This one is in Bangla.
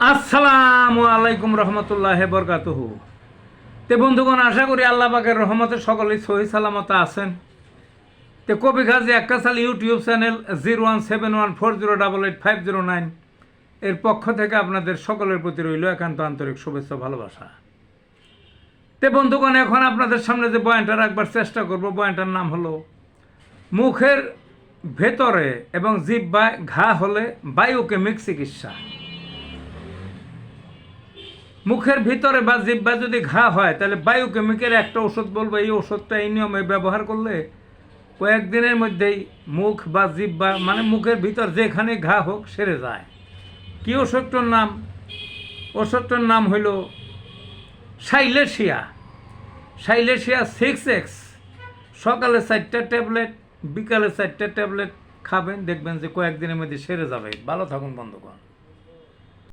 আসসালামু আলাইকুম রহমতুল্লাহ বরকাতুহু। তে বন্ধুগণ, আশা করি আল্লাহ পাকের রহমতে সকলেই সহি সালামত আছেন। তে কবি খাজি একাসাল YouTube channel zero one seven one four zero double eight five zero nine এর পক্ষ থেকে আপনাদের সকলের প্রতি রইল একান্ত আন্তরিক শুভেচ্ছা ভালোবাসা। তে বন্ধুগণ, এখন আপনাদের সামনে যে বয়ানটা রাখবার চেষ্টা করব, বয়ানটার নাম হলো, মুখের ভেতরে এবং জিব্বায় ঘা হলে বায়ুকেমিক চিকিৎসা মুখের ভিতরে বা জিব্বা যদি ঘা হয়, তাহলে বায়োকেমিকের একটা ওষুধ বলব। এই ওষুধটা এই নিয়মে ব্যবহার করলে কয়েকদিনের মধ্যেই মুখ বা জিব্বা মানে মুখের ভিতর যেখানে ঘা হোক, সেরে যায়। কি ওষুধটার নাম? ওষুধটার নাম হইল সাইলেশিয়া। সাইলেশিয়া সিক্স এক্স সকালে চারটা ট্যাবলেট, বিকালে চারটা ট্যাবলেট খাবেন, দেখবেন যে কয়েকদিনের মধ্যে সেরে যাবে। ভালো থাকুন বন্ধ বন্ধুগণ।